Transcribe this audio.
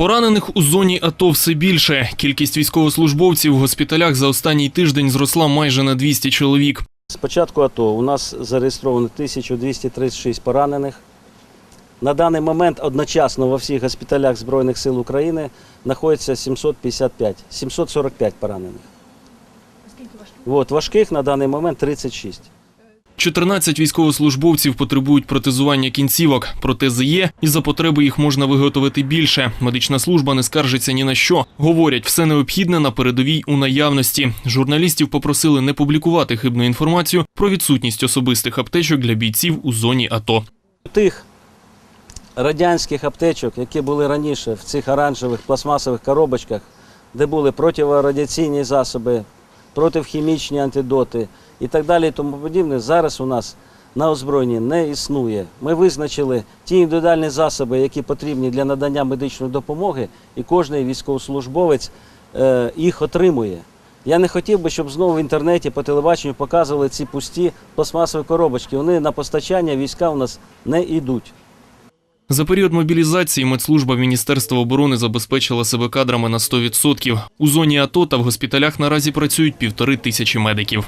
Поранених у зоні АТО все більше. Кількість військовослужбовців в госпіталях за останній тиждень зросла майже на 200 чоловік. З початку АТО у нас зареєстровано 1236 поранених. На даний момент одночасно во всіх госпіталях Збройних сил України знаходиться 755, 745 поранених. От, важких на даний момент 36. 14 військовослужбовців потребують протезування кінцівок. Протези є, і за потреби їх можна виготовити більше. Медична служба не скаржиться ні на що. Говорять, все необхідне на передовій у наявності. Журналістів попросили не публікувати хибну інформацію про відсутність особистих аптечок для бійців у зоні АТО. Тих радянських аптечок, які були раніше в цих оранжевих пластмасових коробочках, де були противорадіаційні засоби, протихімічні антидоти і так далі, і тому подібне, зараз у нас на озброєнні не існує. Ми визначили ті індивідуальні засоби, які потрібні для надання медичної допомоги, і кожен військовослужбовець е, їх отримує. Я не хотів би, щоб знову в інтернеті по телебаченню показували ці пусті пластмасові коробочки. Вони на постачання війська у нас не йдуть. За період мобілізації медслужба Міністерства оборони забезпечила себе кадрами на 100%. У зоні АТО та в госпіталях наразі працюють півтори тисячі медиків.